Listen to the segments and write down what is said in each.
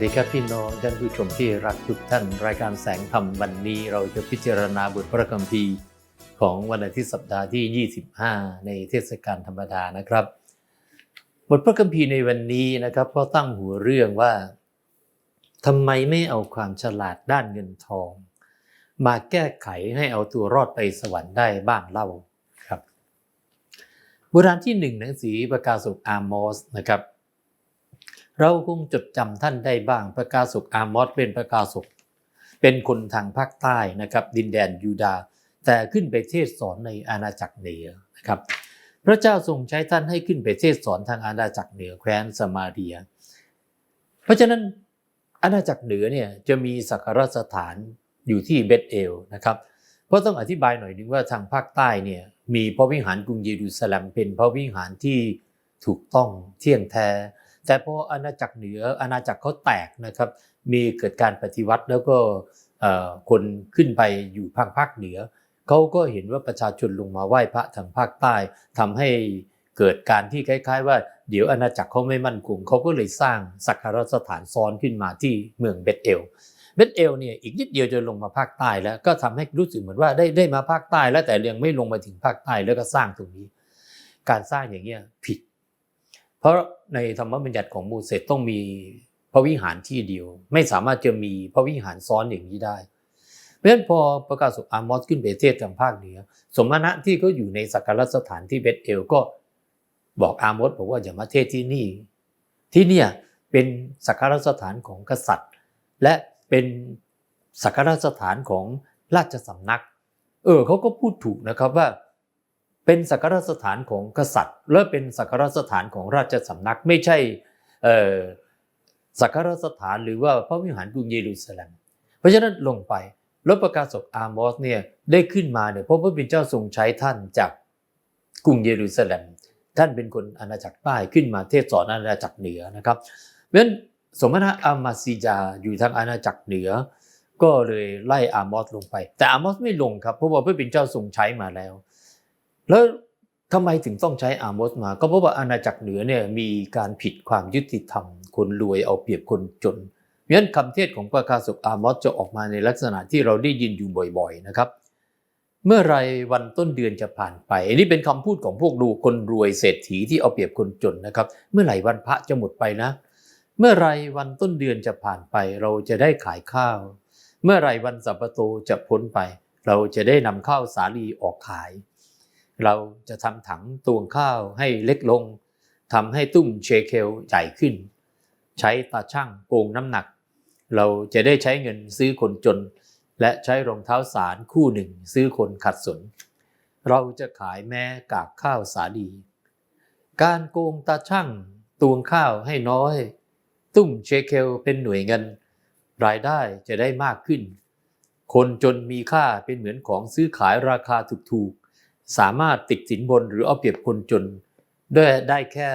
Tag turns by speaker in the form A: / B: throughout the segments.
A: สวัสดีครับพี่น้องท่านผู้ชมที่รักทุกท่าน รายการแสงธรรมวันนี้เราจะพิจารณาบทพระคัมภีร์ของวันอาทิตย์สัปดาห์ที่ 25 ในเทศกาลธรรมดานะครับ บทพระคัมภีร์ในวันนี้นะครับก็ตั้งหัวเรื่องว่าทำไมไม่เอาความฉลาดด้านเงินทอง มาแก้ไขให้เอาตัวรอดไปสวรรค์ได้บ้างเล่าครับโบราณที่หนึ่งหนังสือประกาศกอาร์มอสนะครับ เราคงจดจำท่านได้บ้างพระกาศกอามอสเป็นพระกาศกเป็นคนทางภาคใต้นะครับ ดินแดนยูดาห์แต่ขึ้นไปเทศสอนในอาณาจักรเหนือนะครับ พระเจ้าทรงใช้ท่านให้ขึ้นไปเทศสอนทางอาณาจักรเหนือแคว้นสมาเรีย เพราะฉะนั้นอาณาจักรเหนือเนี่ยจะมีสักการสถานอยู่ที่เบธเอลนะครับเพราะต้องอธิบายหน่อยนึงว่าทางภาคใต้เนี่ยมีพระวิหารกรุงเยรูซาเล็มเป็นพระวิหารที่ถูกต้องเที่ยงแท้ แต่พออาณาจักรเหนืออาณาจักรเขาแตกนะครับ มีเกิดการปฏิวัติแล้วก็คนขึ้นไปอยู่ภาคภาคเหนือเขาก็เห็นว่าประชาชนลงมาไหว้พระทางภาคใต้ทำให้เกิดการที่คล้าย ๆ ว่าเดี๋ยวอาณาจักรเขาไม่มั่นคงเขาก็เลยสร้างสักการสถานซ้อนขึ้นมาที่เมืองเบธเอลเบธเอลเนี่ยอีกนิดเดียวจะลงมาภาคใต้แล้วก็ทำให้รู้สึกเหมือนว่าได้ได้มาภาคใต้แล้วแต่ยังไม่ลงมาถึงภาคใต้แล้วก็สร้างตรงนี้ การสร้างอย่างเงี้ยผิด เพราะในธรรมบัญญัติของโมูเสสต้องมีพระวิหารที่เดียว ไม่สามารถจะมีพระวิหารซ้อนอย่างนี้ได้ เพราะฉะนั้นพอประกาศสุอามอสขึ้นไปเทศทางภาคเหนือ สมณะที่เขาอยู่ในสักการสถานที่เบธเอลก็บอกอามอสบอกว่าอย่ามาเทศที่นี่ ที่เนี่ยเป็นสักการสถานของกษัตริย์ และเป็นสักการสถานของราชสำนัก เออเขาก็พูดถูกนะครับว่า เป็นสักการสถานของกษัตริย์ และเป็นสักการสถานของราชสำนักไม่ใช่สักการสถานหรือว่าพระวิหารกรุงเยรูซาเล็มเพราะฉะนั้นลงไปแล้วประกาศกอาร์มอสเนี่ยได้ขึ้นมาเนี่ยเพราะพระบิดเจ้าทรงใช้ท่านจากกรุงเยรูซาเล็มท่านเป็นคนอาณาจักรใต้ขึ้นมาเทศสอนอาณาจักรเหนือนะครับเพราะฉะนั้นสมณะอามาซีจาอยู่ทางอาณาจักรเหนือ ก็เลยไล่อามอสลงไป แต่อามอสไม่ลงครับเพราะว่าพระบิดเจ้าทรงใช้มาแล้ว แล้วทำไมถึงต้องใช้อามอสมา ก็เพราะว่าอาณาจักรเหนือเนี่ยมีการผิดความยุติธรรม คนรวยเอาเปรียบคนจนเพราะฉะนั้นคำเทศของประกาศกอามอสจะออกมาในลักษณะที่เราได้ยินอยู่บ่อยๆนะครับ เมื่อไรวันต้นเดือนจะผ่านไปอันนี้เป็นคำพูดของพวกดูคนรวยเศรษฐีที่เอาเปรียบคนจนนะครับ เมื่อไหร่วันพระจะหมดไปนะ เมื่อไรวันต้นเดือนจะผ่านไป เราจะได้ขายข้าว เมื่อไรวันสัปโตจะพ้นไป เราจะได้นำข้าวสาลีออกขาย เราจะทำถังตวงข้าวให้เล็กลงทำให้ตุ้มเชเคลใหญ่ขึ้น ใช้ตาช่างโกงน้ำหนัก เราจะได้ใช้เงินซื้อคนจน และใช้รองเท้าสารคู่หนึ่งซื้อคนขัดสน เราจะขายแม้กากข้าวสาลี การโกงตาช่างตวงข้าวให้น้อย ตุ้มเชเคลเป็นหน่วยเงิน รายได้จะได้มากขึ้น คนจนมีค่าเป็นเหมือนของซื้อขายราคาถูก สามารถติดสินบนหรือเอาเปรียบคนจนด้วยได้แค่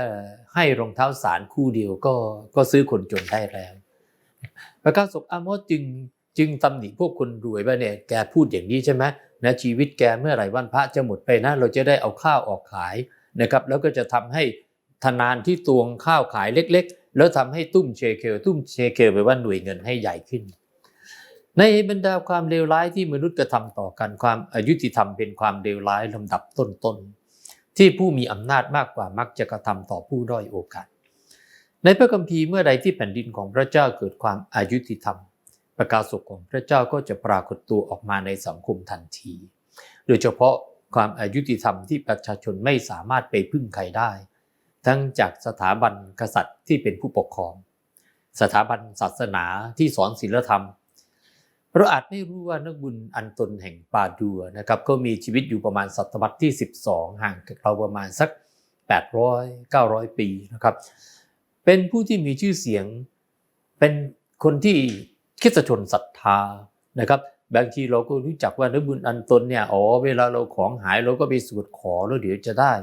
A: ให้รองเท้าสารคู่เดียวก็ก็ซื้อคนจนได้แล้วพระกาศกอามอสจึงจึงตำหนิพวกคนรวยว่าเนี่ยแกพูดอย่างนี้ใช่ไหมนะชีวิตแกเมื่อไหร่วันพระจะหมดไปนะ เราจะได้เอาข้าวออกขายนะครับ แล้วก็จะทำให้ธนานที่ตวงข้าวขายเล็ก ๆ แล้วทำให้ตุ้มเชเคลตุ้มเชเคลไปว่าหน่วยเงินให้ใหญ่ขึ้น ในบรรดาความเลวร้ายที่มนุษย์กระทำต่อกันความอายุติธรรมเป็นความเลวร้ายลำดับต้นๆที่ผู้มีอำนาจมากกว่ามักจะกระทำต่อผู้ด้อยโอกาส ในพระคัมภีร์เมื่อใดที่แผ่นดินของพระเจ้าเกิดความอายุติธรรม ประกาศสุขของพระเจ้าก็จะปรากฏตัวออกมาในสังคมทันที โดยเฉพาะความอายุติธรรมที่ประชาชนไม่สามารถไปพึ่งใครได้ ทั้งจากสถาบันกษัตริย์ที่เป็นผู้ปกครอง สถาบันศาสนาที่สอนศีลธรรม เราอาจไม่รู้ว่านักบุญอันตนแห่งปาดัวนะครับก็มีชีวิตอยู่ประมาณศตวรรษที่ 12 ห่างจากเราประมาณสัก 800 900 ปีนะครับเป็นผู้ที่มีชื่อเสียงเป็นคนที่คิดชนศรัทธานะครับบางทีเราก็รู้จักว่านักบุญอันตนเนี่ยอ๋อเวลาเราของหายเราก็ไปสวดขอแล้วเดี๋ยวจะได้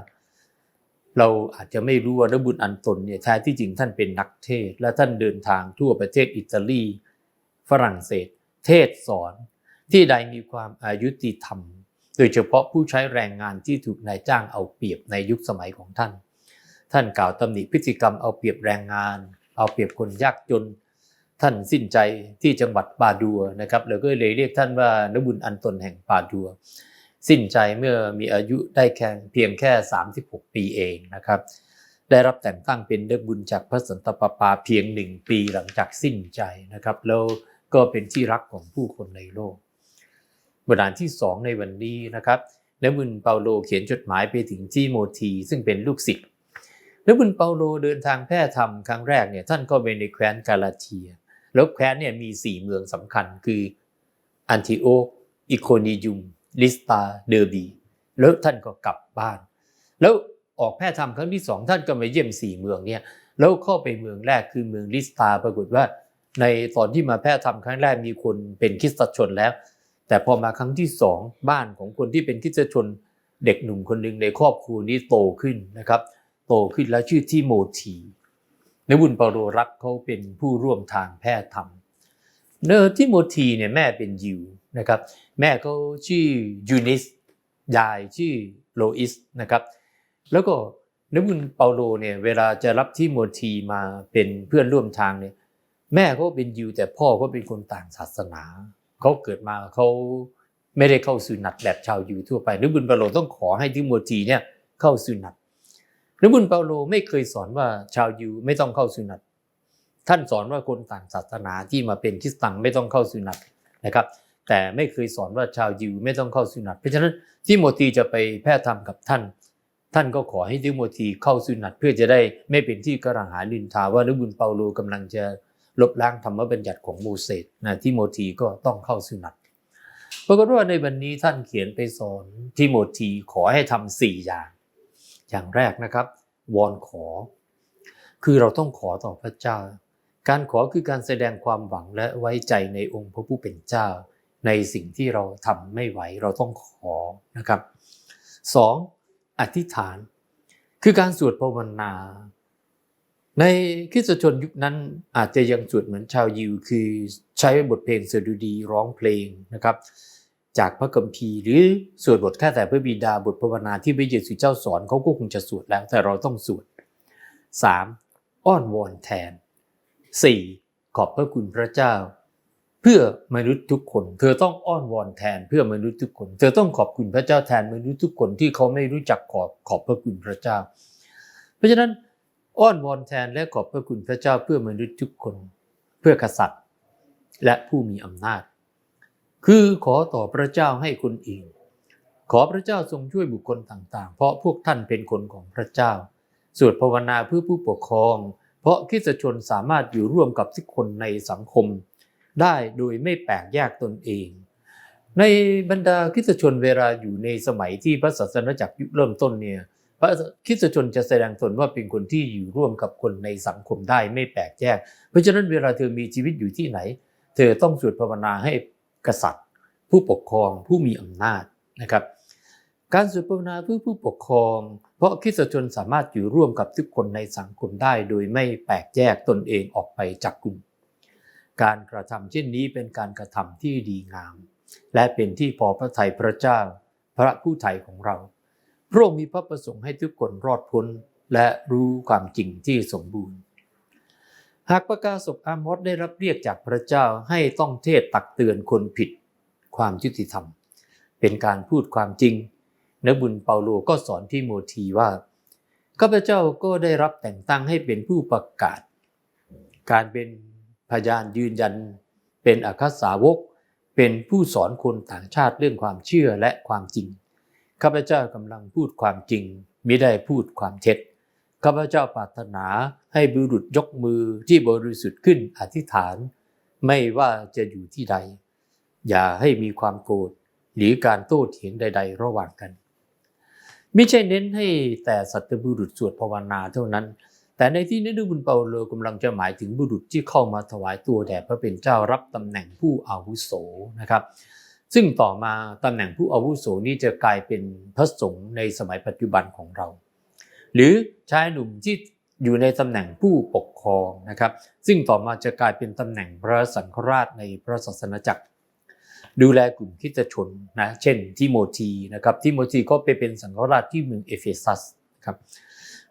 A: เราอาจจะไม่รู้ว่านักบุญอันตนเนี่ยแท้ที่จริงท่านเป็นนักเทศ และท่านเดินทางทั่วประเทศอิตาลี ฝรั่งเศส เทศสอนที่ใดมีความอายุติธรรม โดยเฉพาะผู้ใช้แรงงานที่ถูกนายจ้างเอาเปรียบในยุคสมัยของท่าน ท่านกล่าวตำหนิพฤติกรรมเอาเปรียบแรงงาน เอาเปรียบคนยากจน ท่านสิ้นใจที่จังหวัดปาดัวนะครับแล้วก็เลยเรียกท่านว่านบุญอันตนแห่งปาดัว สิ้นใจเมื่อมีอายุได้แค่เพียงแค่ 36 ปีเองนะครับ ได้รับแต่งตั้งเป็นนักบุญจากพระสันตะปาปาเพียงหนึ่งปีหลังจากสิ้นใจนะครับแล้ว ก็เป็นที่รักของผู้คนในโลก บทานที่สองในวันนี้นะครับนักบุญเปาโลเขียนจดหมายไปถึงที่โมธีซึ่งเป็นลูกศิษย์นักบุญเปาโลเดินทางแพร่ธรรมครั้งแรกเนี่ยท่านก็ไปในแคว้นกาลาเทีย แล้วแคว้นเนี่ยมีสี่เมืองสำคัญคืออันทิโออิโคนิยุม ลิสตาเดอร์บีแล้วท่านก็กลับบ้าน แล้วออกแพร่ธรรมครั้งที่สองท่านก็มาเยี่ยมสี่เมืองเนี่ยแล้วเข้าไปเมืองแรกคือเมืองลิสตาปรากฏว่า ในตอนที่มาแพร่ธรรมครั้งแรกมีคนเป็นคิสตชนแล้ว แต่พอมาครั้งที่สองบ้านของคนที่เป็นคิสตชนเด็กหนุ่มคนหนึ่งในครอบครัวนี้โตขึ้นนะครับ โตขึ้นแล้วชื่อที่โมทีนบุญเปาโลรักเขาเป็นผู้ร่วมทางแพทย์ธรรมเนอที่โมทีเนี่ยแม่เป็นยิวนะครับ แม่เขาชื่อยูนิสยายชื่อโลอิสนะครับ แล้วก็นบุญเปาโลเนี่ยเวลาจะรับที่โมทีมาเป็นเพื่อนร่วมทางเนี่ย แม่เขาเป็นยิวแต่พ่อก็เป็นคนต่างศาสนาเขาเกิดมาเขาไม่ได้เข้าสุนัตแบบชาวยิวทั่วไปนึกบุญเปาโลต้องขอให้ที่โมทีเนี่ยเข้าสุนัตนึกบุญเปาโลไม่เคยสอนว่าชาวยิวไม่ต้องเข้าสุนัตท่านสอนว่าคนต่างศาสนาที่มาเป็นคริสตังไม่ต้องเข้าสุนัตนะครับ แต่ไม่เคยสอนว่าชาวยิวไม่ต้องเข้าสุนัตเพราะฉะนั้นทิโมธีจะไปแพร่ธรรมกับท่าน ท่านก็ขอให้ทิโมธีเข้าสุนัตเพื่อจะได้ไม่เป็นที่กระหาลินทาว่านักบุญเปาโลกำลังจะ ลบล้างธรรมบัญญัติของโมเสสนะทิโมธีก็ต้องเข้าสุนัตปรากฏว่าในวันนี้ท่านเขียนไปสอนทิโมธีขอให้ทำสี่อย่าง อย่างแรกนะครับ วอนขอ คือเราต้องขอต่อพระเจ้า การขอคือการแสดงความหวังและไว้ใจในองค์พระผู้เป็นเจ้า ในสิ่งที่เราทำไม่ไหวเราต้องขอนะครับสองอธิษฐาน คือการสวดภาวนา ในคริสตชนยุคนั้นอาจจะยังสวดเหมือนชาวยิว คือใช้บทเพลงสดุดีร้องเพลงนะครับ จากพระคัมภีร์หรือสวดบทแค่แต่พระบิดาบทภาวนาที่พระเยซูเจ้าสอนเขาก็คงจะสวดแล้วแต่เราต้องสวด 3. อ้อนวอนแทน 4. ขอบพระคุณพระเจ้า เพื่อมนุษย์ทุกคน เธอต้องอ้อนวอนแทนเพื่อมนุษย์ทุกคน เธอต้องขอบคุณพระเจ้าแทนมนุษย์ทุกคนที่เขาไม่รู้จักขอบขอบพระคุณพระเจ้า เพราะฉะนั้น อ้อนวอนแทนและขอบพระคุณพระเจ้าเพื่อมนุษย์ทุกคนเพื่อกษัตริย์ และผู้มีอำนาจ คือขอต่อพระเจ้าให้คนอื่นขอพระเจ้าทรงช่วยบุคคลต่างๆ เพราะพวกท่านเป็นคนของพระเจ้า สวดภาวนาเพื่อผู้ปกครอง เพราะคิสตชนสามารถอยู่ร่วมกับทุกคนในสังคม ได้โดยไม่แปลกแยกตนเอง ในบรรดาคิสตชนเวลาอยู่ในสมัยที่พระศาสนาจักรยุคเริ่มต้นเนี่ย พระคริสตชนจะแสดงตนว่าเป็นคนที่อยู่ร่วมกับคนในสังคมได้ไม่แปลกแยก เพราะฉะนั้นเวลาเธอมีชีวิตอยู่ที่ไหน เธอต้องสวดภาวนาให้กษัตริย์ ผู้ปกครองผู้มีอำนาจนะครับ การสวดภาวนาเพื่อผู้ปกครอง เพราะคริสตชนสามารถอยู่ร่วมกับทุกคนในสังคมได้ โดยไม่แปลกแยกตนเองออกไปจากกลุ่ม การกระทำเช่นนี้เป็นการกระทำที่ดีงาม และเป็นที่พอพระทัยพระเจ้า พระผู้ไถ่ของเรา พระองค์มีพระประสงค์ให้ทุกคนรอดพ้นและรู้ความจริงที่สมบูรณ์ หากประกาศกอามอสได้รับเรียกจากพระเจ้าให้ต้องเทศตักเตือนคนผิดความยุติธรรม เป็นการพูดความจริงนบุญเปาโลก็สอนที่โมทีว่าข้าพเจ้าก็ได้รับแต่งตั้งให้เป็นผู้ประกาศ การเป็นพยานยืนยัน เป็นอัครสาวก เป็นผู้สอนคนต่างชาติเรื่องความเชื่อและความจริง ข้าพเจ้ากำลังพูดความจริงมิได้พูดความเท็จข้าพเจ้าปรารถนาให้บุรุษยกมือที่บริสุทธิ์ขึ้นอธิษฐาน ไม่ว่าจะอยู่ที่ใด อย่าให้มีความโกรธหรือการโต้เถียงใด ๆ ระหว่างกัน ไม่ใช่เน้นให้แต่สัตบุรุษสวดภาวนาเท่านั้น แต่ในที่นี้ด้วยบุญเปาโลกำลังจะหมายถึงบุรุษที่เข้ามาถวายตัวแด่พระเป็นเจ้ารับตำแหน่งผู้อาวุโสนะครับ ซึ่งต่อมาตำแหน่งผู้อาวุโสนี้จะกลายเป็นพระสงฆ์ในสมัยปัจจุบันของเรา หรือชายหนุ่มที่อยู่ในตำแหน่งผู้ปกครองนะครับ ซึ่งต่อมาจะกลายเป็นตำแหน่งพระสังฆราชในพระศาสนาจักร ดูแลกลุ่มคิดชนนะเช่นทิโมธีนะครับทิโมธีก็ไปเป็นสังฆราชที่เมืองเอเฟซัสครับ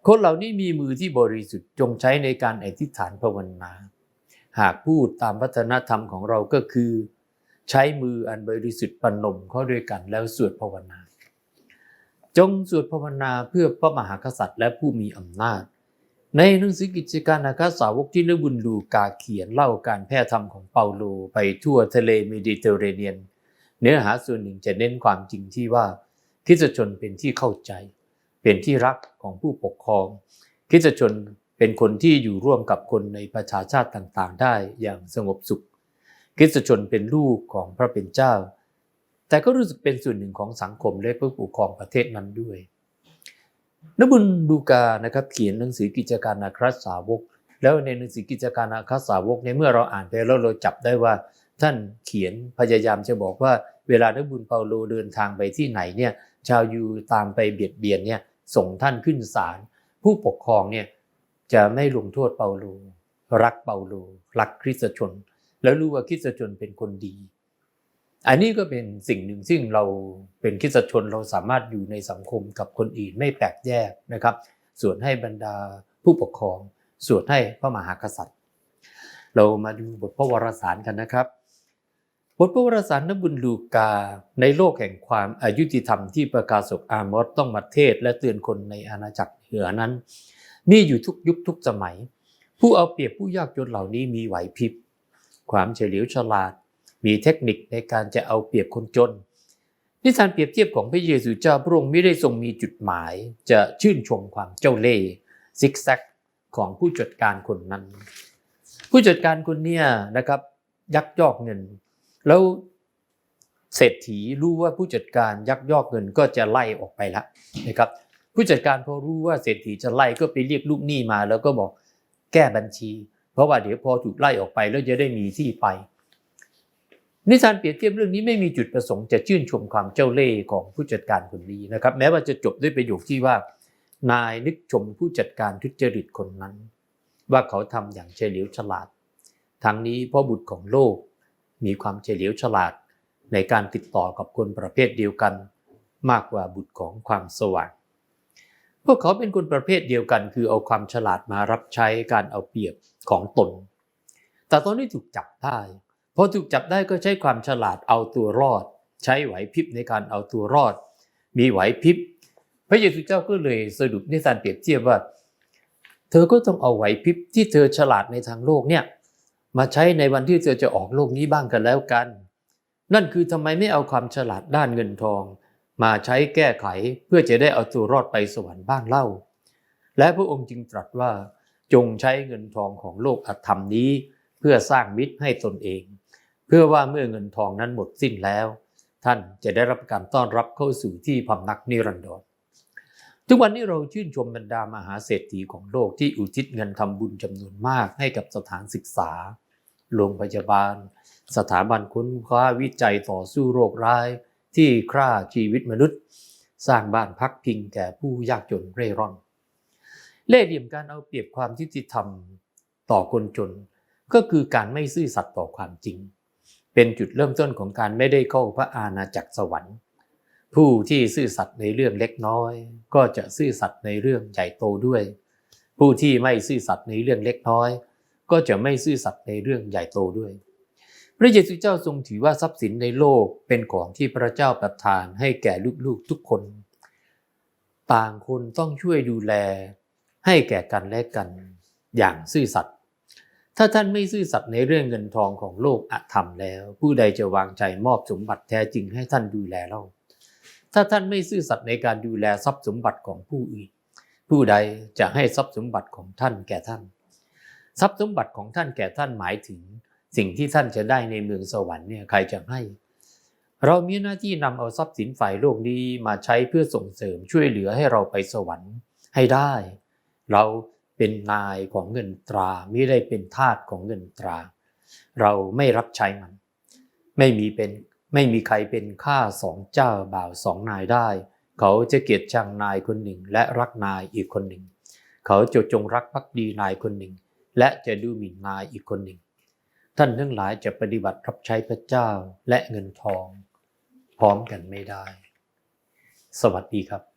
A: คนเหล่านี้มีมือที่บริสุทธิ์จงใช้ในการอธิษฐานภาวนา หากพูดตามวัฒนธรรมของเราก็คือ ใช้มืออันบริสุทธิ์ปนมเข้าด้วยกันแล้วสวดภาวนา จงสวดภาวนาเพื่อพระมหากษัตริย์และผู้มีอำนาจ ในหนังสือกิจการอาคาสาวกที่นบุญลูกาเขียนเล่าการแพร่ธรรมของเปาโลไปทั่วทะเลเมดิเตอร์เรเนียน เนื้อหาส่วนหนึ่งจะเน้นความจริงที่ว่าคริสตชนเป็นที่เข้าใจ เป็นที่รักของผู้ปกครองคริสตชนเป็นคนที่อยู่ร่วมกับคนในประชาชาติต่างๆ ได้อย่างสงบสุข คริสตชนเป็นลูกของพระเป็นเจ้า แต่ก็รู้สึกเป็นส่วนหนึ่งของสังคมและผู้ปกครองประเทศนั้นด้วยนบุญดูกานะครับเขียนหนังสือกิจการนาครสาวก แล้วในหนังสือกิจการนาครสาวกในเมื่อเราอ่านไปแล้วเราจับได้ว่า ท่านเขียนพยายามจะบอกว่าเวลานบุญเปาโลเดินทางไปที่ไหนเนี่ยชาวยูตามไปเบียดเบียนเนี่ยส่งท่านขึ้นศาลผู้ปกครองเนี่ยจะไม่ลงโทษเปาโลรักเปาโลรักคริสตชน แล้วรู้ว่าคริสตชนเป็นคนดี อันนี้ก็เป็นสิ่งหนึ่งซึ่งเราเป็นคริสตชนเราสามารถอยู่ในสังคมกับคนอื่นไม่แปลกแยกนะครับ ส่วนให้บรรดาผู้ปกครอง ส่วนให้พระมหากษัตริย์ เรามาดูบทพระวรสารกันนะครับ บทพระวรสารนบุญลูกาในโลกแห่งความอายุติธรรมที่ประกาศกอามอสต้องมาเทศและเตือนคนในอาณาจักรเหนือนั้น มีอยู่ทุกยุคทุกสมัย ผู้เอาเปรียบผู้ยากจนเหล่านี้มีไหวพริบ ความเฉลียวฉลาด มีเทคนิคในการจะเอาเปรียบคนจน นิทานเปรียบเทียบของพระเยซูเจ้าพระองค์ไม่ได้ทรงมีจุดหมาย จะชื่นชมความเจ้าเล่ห์ซิกแซกของผู้จัดการคนนั้น ผู้จัดการคนเนี้ยนะครับยักยอกเงิน แล้วเศรษฐีรู้ว่าผู้จัดการยักยอกเงินก็จะไล่ออกไปละนะครับผู้จัดการพอรู้ว่าเศรษฐีจะไล่ก็ไปเรียกลูกหนี้มา แล้วก็บอกแก้บัญชี เพราะว่าเดี๋ยวพอถูกไล่ออกไปแล้วจะได้มีที่ไป นิทานเปรียบเทียบเรื่องนี้ไม่มีจุดประสงค์จะชื่นชมความเจ้าเล่ห์ของผู้จัดการคนนี้นะครับ แม้ว่าจะจบด้วยประโยคที่ว่า นายนึกชมผู้จัดการทุจริตคนนั้น ว่าเขาทำอย่างเฉลียวฉลาด ทั้งนี้เพราะบุตรของโลก มีความเฉลียวฉลาดในการติดต่อกับคนประเภทเดียวกัน มากกว่าบุตรของความสว่าง พวกเขาเป็นคนประเภทเดียวกัน คือเอาความฉลาดมารับใช้การเอาเปรียบของตน แต่ตอนนี้ถูกจับได้พอถูกจับได้ก็ใช้ความฉลาดเอาตัวรอด ใช้ไหวพริบในการเอาตัวรอด มีไหวพริบ พระเยซูเจ้าก็เลยสรุปนิทานเปรียบเทียบว่า เธอก็ต้องเอาไหวพริบที่เธอฉลาดในทางโลกเนี่ยมาใช้ในวันที่เธอจะออกโลกนี้บ้างกันแล้วกัน นั่นคือทำไมไม่เอาความฉลาดด้านเงินทอง มาใช้แก้ไขเพื่อจะได้เอาตัวรอดไปสวรรค์บ้างเล่า และพระองค์จึงตรัสว่าจงใช้เงินทองของโลกอธรรมนี้ เพื่อสร้างมิตรให้ตนเอง เพื่อว่าเมื่อเงินทองนั้นหมดสิ้นแล้ว ท่านจะได้รับการต้อนรับเข้าสู่ที่พำนักนิรันดรทุกวันนี้เราชื่นชมบรรดามหาเศรษฐีของโลกที่อุทิศเงินทำบุญจำนวนมากให้กับสถานศึกษา โรงพยาบาล สถาบันค้นคว้าวิจัยต่อสู้โรคร้าย ที่ฆ่าชีวิตมนุษย์ สร้างบ้านพักพิงแก่ผู้ยากจนเร่ร่อน เล่ห์เหลี่ยมการเอาเปรียบความยุติธรรมต่อคนจน ก็คือการไม่ซื่อสัตย์ต่อความจริง เป็นจุดเริ่มต้นของการไม่ได้เข้าพระอาณาจักรสวรรค์ ผู้ที่ซื่อสัตย์ในเรื่องเล็กน้อย ก็จะซื่อสัตย์ในเรื่องใหญ่โตด้วย ผู้ที่ไม่ซื่อสัตย์ในเรื่องเล็กน้อย ก็จะไม่ซื่อสัตย์ในเรื่องใหญ่โตด้วย ระเยซูเจ้าทรงถือว่าทรัพย์สินในโลกเป็นของที่พระเจ้าประทานให้แก่ลูกๆทุกคน ต่างคนต้องช่วยดูแล ให้แก่กันและกันอย่างซื่อสัตย์ถ้าท่านไม่ซื่อสัตย์ในเรื่องเงินทองของโลกอธรรมแล้ว ผู้ใดจะวางใจมอบสมบัติแท้จริงให้ท่านดูแลเล่าถ้าท่านไม่ซื่อสัตย์ในการดูแลทรัพย์สมบัติของผู้อื่น ผู้ใดจะให้ทรัพย์สมบัติของท่านแก่ท่าน ทรัพย์สมบัติของท่านแก่ท่านหมายถึง สิ่งที่ท่านจะได้ในเมืองสวรรค์เนี่ยใครจะให้ เรามีหน้าที่นำเอาทรัพย์สินฝ่ายโลกนี้มาใช้เพื่อส่งเสริมช่วยเหลือให้เราไปสวรรค์ให้ได้ เราเป็นนายของเงินตราไม่ได้เป็นทาสของเงินตรา เราไม่รับใช้มัน ไม่มีเป็นไม่มีใครเป็นข้าสองเจ้าบ่าวสองนายได้ เขาจะเกลียดชังนายคนหนึ่งและรักนายอีกคนหนึ่ง เขาจะจงรักภักดีนายคนหนึ่ง และจะดูหมิ่นนายอีกคนหนึ่ง ท่านทั้งหลายจะปฏิบัติรับใช้พระเจ้าและเงินทอง พร้อมกันไม่ได้ สวัสดีครับ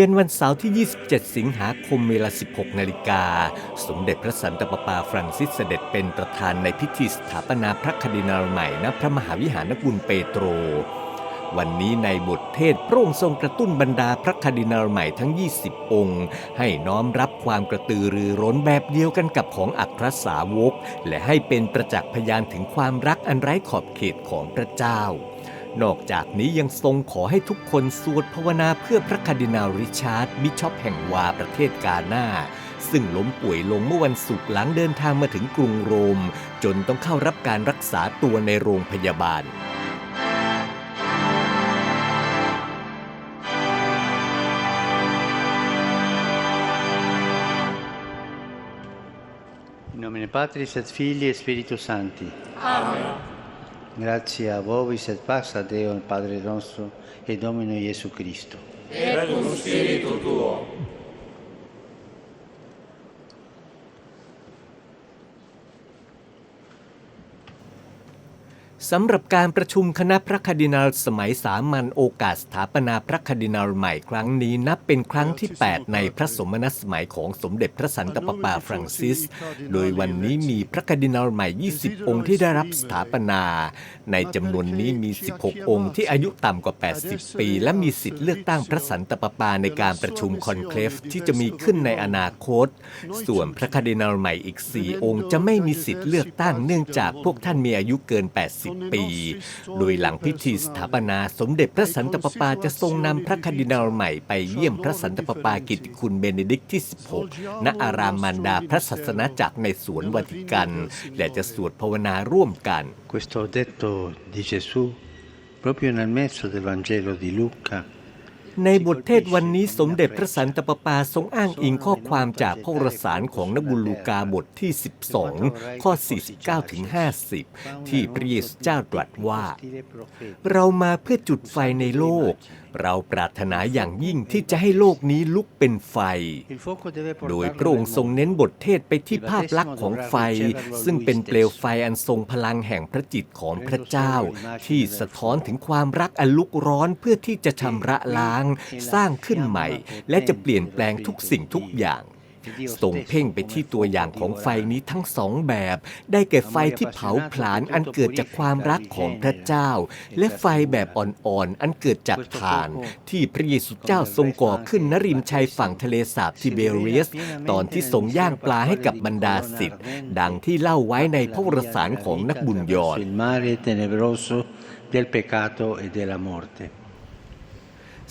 B: เย็นวันเสาร์ที่ 27 สิงหาคมเวลา 16 นาฬิกา สมเด็จพระสันตะปาปาฟรังซิสเสด็จเป็นประธานในพิธีสถาปนาพระคดินาลใหม่ณพระมหาวิหารนบุญเปโตร วันนี้ในบทเทศพระองค์ทรงกระตุ้นบรรดาพระคดินาลใหม่ทั้ง 20 องค์ ให้น้อมรับความกระตือรือร้นแบบเดียวกันกับของอัครสาวก และให้เป็นประจักษ์พยานถึงความรักอันไร้ขอบเขตของพระเจ้า นอกจากนี้ยังทรงขอให้ทุกคนสวดภาวนาเพื่อพระคาร์ดินาลริชาร์ดบิชอปแห่งวาประเทศกาหน้า ซึ่งล้มป่วยลงเมื่อวันศุกร์หลังเดินทางมาถึงกรุงโรม จนต้องเข้ารับการรักษาตัวในโรงพยาบาล
C: In nomine Patris et Filii et Spiritus Sancti. Amen. Grazie a voi se passa Deo, il Padre nostro, e Domino Gesù Cristo.
D: E con spirito tuo.
B: สำหรับการประชุมคณะพระคาร์ดินาลสมัยสามัญโอกาสสถาปนาพระคาร์ดินาลใหม่ครั้งนี้นับเป็นครั้งที่ 8 ในพระสมณสมัยของสมเด็จพระสันตะปาปาฟรังซิส โดยวันนี้มีพระคาร์ดินาลใหม่ 20 องค์ที่ได้รับสถาปนา ในจำนวนนี้มี 16 องค์ที่อายุต่ำกว่า 80 ปี และมีสิทธิ์เลือกตั้งพระสันตะปาปาในการประชุมคอนเคลฟที่จะมีขึ้นในอนาคต ส่วนพระคาร์ดินาลใหม่อีก 4 องค์จะไม่มีสิทธิ์เลือกตั้งเนื่องจากพวกท่านมีอายุเกิน 80ปี โดยหลังพิธีสถาปนาสมเด็จพระสันตะปาปาจะทรงนำพระคาร์ดินาลใหม่ไปเยี่ยมพระสันตะปาปากิตติคุณเบเนดิกต์ที่ 16 ณ อารามมารดาพระศาสนาจักรในสวนวัติกัน และจะสวดภาวนาร่วมกัน
C: Questo detto di Gesù, proprio nel mezzo del Vangelo di Luca,
B: ในบทเทศน์วันนี้สมเด็จพระสันตะปาปาทรงอ้างอิงข้อความจากพระวรสารของนบุญลูกาบทที่ 12 ข้อ 49 ถึง 50 ที่พระเยซูเจ้าตรัสว่า เรามาเพื่อจุดไฟในโลก เราปรารถนาอย่างยิ่งที่จะให้โลกนี้ลุกเป็นไฟ โดยพระองค์ทรงเน้นบทเทศไปที่ภาพลักษณ์ของไฟ ซึ่งเป็นเปลวไฟอันทรงพลังแห่งพระจิตของพระเจ้า ที่สะท้อนถึงความรักอันลุกร้อนเพื่อที่จะชำระล้าง สร้างขึ้นใหม่ และจะเปลี่ยนแปลงทุกสิ่งทุกอย่าง ทรงเพ่งไปที่ตัวอย่างของไฟนี้ทั้งสองแบบ ได้แก่ไฟที่เผาผลาญอันเกิดจากความรักของพระเจ้า และไฟแบบอ่อนๆอันเกิดจากฐาน ที่พระเยซูเจ้าทรงก่อขึ้นณริมชายฝั่งทะเลสาบทิเบเรียส ตอนที่ทรงย่างปลาให้กับบรรดาศิษย์ดังที่เล่าไว้ในพระวรสารของนักบุญยอน
C: il mare tenebroso del peccato e della morte.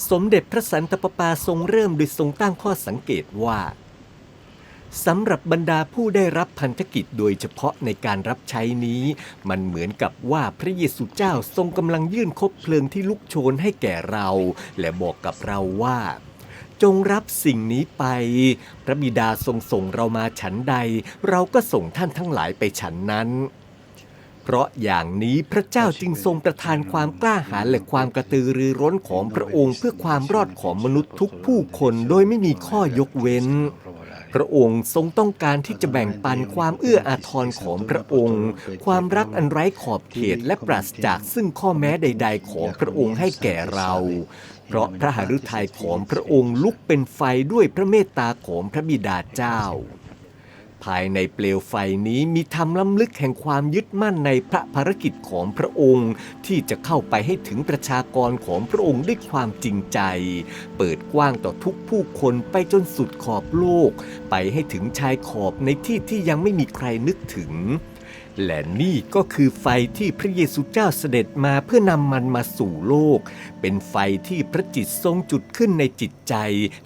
B: สมเด็จพระสันตะปาปาทรงเริ่มโดยทรงตั้งข้อสังเกตว่า สำหรับบรรดาผู้ได้รับพันธกิจโดยเฉพาะในการรับใช้นี้ มันเหมือนกับว่าพระเยซูเจ้าทรงกำลังยื่นคบเพลิงที่ลุกโชนให้แก่เรา และบอกกับเราว่า จงรับสิ่งนี้ไป พระบิดาทรงส่งเรามาฉันใด เราก็ส่งท่านทั้งหลายไปฉันนั้นเพราะอย่างนี้พระเจ้าจึงทรงประทานความกล้าหาญและความกระตือรือร้นของพระองค์เพื่อความรอดของมนุษย์ทุกผู้คนโดยไม่มีข้อยกเว้น พระองค์ทรงต้องการที่จะแบ่งปันความเอื้ออาทรของพระองค์ ความรักอันไร้ขอบเขตและปราศจากซึ่งข้อแม้ใด ๆ ของพระองค์ให้แก่เรา เพราะพระหฤทัยของพระองค์ลุกเป็นไฟด้วยพระเมตตาของพระบิดาเจ้า ภายในเปลวไฟนี้มีธรรมล้ำลึกแห่งความยึดมั่นในพระภารกิจของพระองค์ ที่จะเข้าไปให้ถึงประชากรของพระองค์ด้วยความจริงใจ เปิดกว้างต่อทุกผู้คนไปจนสุดขอบโลก ไปให้ถึงชายขอบในที่ที่ยังไม่มีใครนึกถึงและนี่ก็คือไฟที่พระเยซูเจ้าเสด็จมาเพื่อนำมันมาสู่โลก เป็นไฟที่พระจิตทรงจุดขึ้นในจิตใจ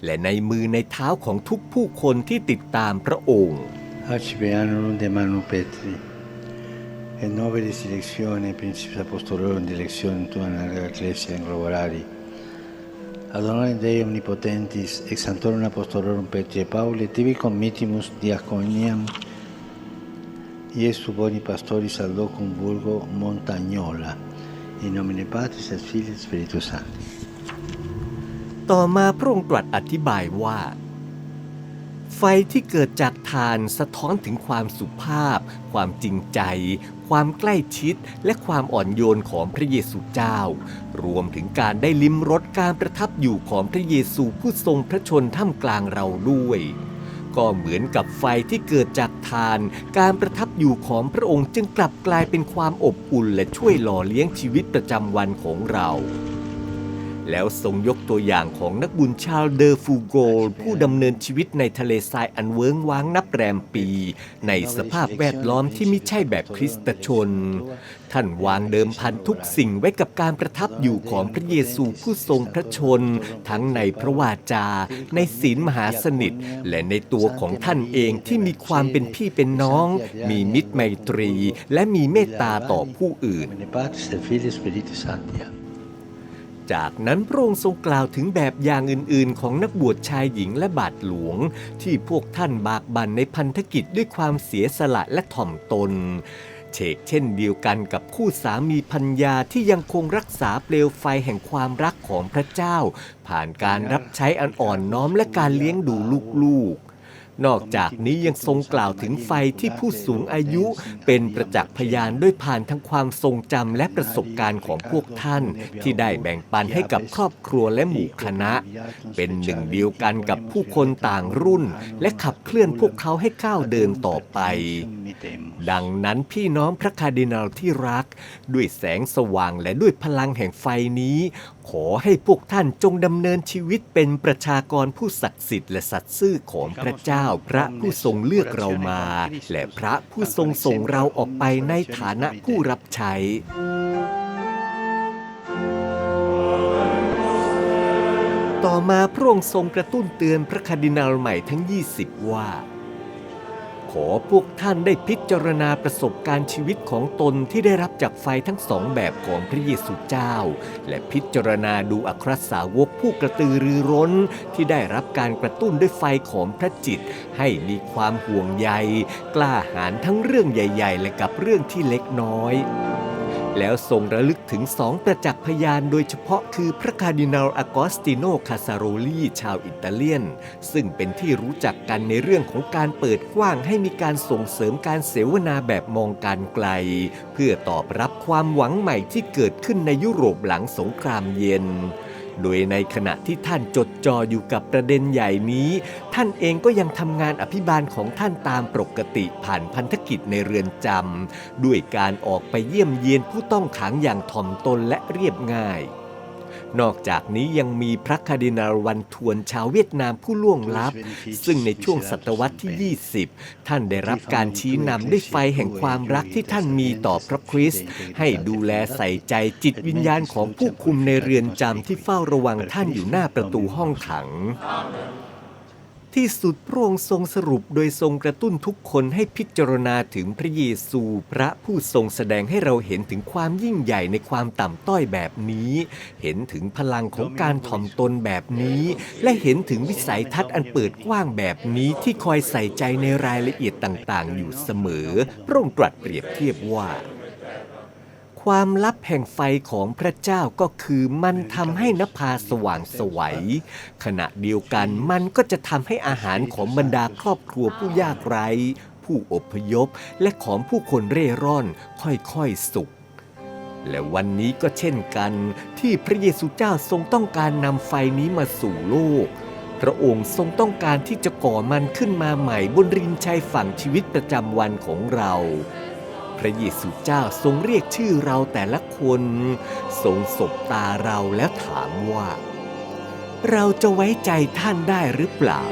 B: และในมือในเท้าของทุกผู้คนที่ติดตามพระองค์
C: Arcipianorum de Manu Petri, et novelis electione principis apostolorum de electione tua nella ecclesia in globalari. Adonai Dei omnipotentis, ex santorum apostolorum Petri et Pauli, tibi committimus diaconiam, Iesu boni pastoris ad locum vulgo Montagnola, in nomine Patris et Filii et Spiritus Sancti.
B: ต่อมาพระองค์ตรัสอธิบายว่า ไฟที่เกิดจากทานสะท้อนถึงความสุภาพ ความจริงใจ ความใกล้ชิด และความอ่อนโยนของพระเยซูเจ้า รวมถึงการได้ลิ้มรสการประทับอยู่ของพระเยซูผู้ทรงพระชนท่ามกลางเราด้วยก็เหมือนกับไฟที่เกิดจากทาน การประทับอยู่ของพระองค์จึงกลับกลายเป็นความอบอุ่นและช่วยหล่อเลี้ยงชีวิตประจำวันของเรา แล้วทรงยกตัวอย่างของนักบุญชาวเดอฟูโกลผู้ดำเนินชีวิตในทะเลทรายอันเวิ้งว้างนับแรมปี ในสภาพแวดล้อมที่ไม่ใช่แบบคริสตชน ท่านวางเดิมพันทุกสิ่งไว้กับการประทับอยู่ของพระเยซูผู้ทรงพระชน ทั้งในพระวาจา ในศีลมหาสนิท และในตัวของท่านเองที่มีความเป็นพี่เป็นน้อง มีมิตรไมตรี และมีเมตตาต่อผู้อื่น จากนั้นพระองค์ทรงกล่าวถึงแบบอย่างอื่นๆ ของนักบวชชายหญิงและบาทหลวง ที่พวกท่านบากบั่นในพันธกิจด้วยความเสียสละและถ่อมตน เชกเช่นเดียวกันกับคู่สามีพัญญาที่ยังคงรักษาเปลวไฟแห่งความรักของพระเจ้า ผ่านการรับใช้อันอ่อนน้อมและการเลี้ยงดูลูกๆ นอกจากนี้ยังทรงกล่าวถึงไฟที่ผู้สูงอายุเป็นประจักษ์พยานด้วยผ่านทั้งความทรงจำและประสบการณ์ของพวกท่าน ที่ได้แบ่งปันให้กับครอบครัวและหมู่คณะ เป็นหนึ่งเดียวกันกับผู้คนต่างรุ่น และขับเคลื่อนพวกเขาให้ก้าวเดินต่อไป ดังนั้นพี่น้องพระคาร์ดินัลที่รัก ด้วยแสงสว่างและด้วยพลังแห่งไฟนี้ขอให้พวกท่านจงดำเนินชีวิตเป็นประชากรผู้ศักดิ์สิทธิ์และสัตย์ซื่อของพระเจ้า พระผู้ทรงเลือกเรามา และพระผู้ทรงส่งเราออกไปในฐานะผู้รับใช้ต่อมาพระองค์ทรงกระตุ้นเตือนพระคาร์ดินัลใหม่ทั้ง 20 ว่า ขอพวกท่านได้พิจารณาประสบการณ์ชีวิตของตนที่ได้รับจากไฟทั้งสองแบบของพระเยซูเจ้า และพิจารณาดูอัครสาวกผู้กระตือรือร้น ที่ได้รับการกระตุ้นด้วยไฟของพระจิต ให้มีความห่วงใย กล้าหาญทั้งเรื่องใหญ่ ๆ และกับเรื่องที่เล็กน้อย แล้วทรงระลึกถึงสองประจักษ์พยานโดยเฉพาะคือพระคาร์ดินัลอากอสติโน คาซาโรลีชาวอิตาเลียน ซึ่งเป็นที่รู้จักกันในเรื่องของการเปิดกว้างให้มีการส่งเสริมการเสวนาแบบมองการไกล เพื่อตอบรับความหวังใหม่ที่เกิดขึ้นในยุโรปหลังสงครามเย็น โดยในขณะที่ท่านจดจ่ออยู่กับประเด็นใหญ่นี้ ท่านเองก็ยังทำงานอภิบาลของท่านตามปกติผ่านพันธกิจในเรือนจำด้วยการออกไปเยี่ยมเยียนผู้ต้องขังอย่างถ่อมตนและเรียบง่าย นอกจากนี้ยังมีพระคาร์ดินาลวันทวนชาวเวียดนามผู้ล่วงลับ ซึ่งในช่วงศตวรรษที่ 20 ท่านได้รับการชี้นำด้วยไฟแห่งความรักที่ท่านมีต่อพระคริสต์ให้ดูแลใส่ใจจิตวิญญาณของผู้คุมในเรือนจำที่เฝ้าระวังท่านอยู่หน้าประตูห้องขัง ที่สุดพระองค์ทรงสรุปโดยทรงกระตุ้นทุกคนให้พิจารณาถึงพระเยซูพระผู้ทรงแสดงให้เราเห็นถึงความยิ่งใหญ่ในความต่ำต้อยแบบนี้ เห็นถึงพลังของการถ่อมตนแบบนี้ และเห็นถึงวิสัยทัศน์อันเปิดกว้างแบบนี้ที่คอยใส่ใจในรายละเอียดต่างๆ อยู่เสมอ พระองค์ตรัสเปรียบเทียบว่า ความลับแห่งไฟของพระเจ้าก็คือมันทำให้นภาสว่างไสวัย ขณะเดียวกันมันก็จะทำให้อาหารของบรรดาครอบครัวผู้ยากไร้ ผู้อพยพและของผู้คนเร่ร่อนค่อยๆสุกและวันนี้ก็เช่นกันที่พระเยซูเจ้าทรงต้องการนำไฟนี้มาสู่โลก พระองค์ทรงต้องการที่จะก่อมันขึ้นมาใหม่บนริมชายฝั่งชีวิตประจำวันของเรา ระเยซูเจ้าทรงเรียกชื่อเราแต่ละคน ทรงสบตาเราแล้วถามว่า เราจะไว้ใจท่านได้หรือเปล่า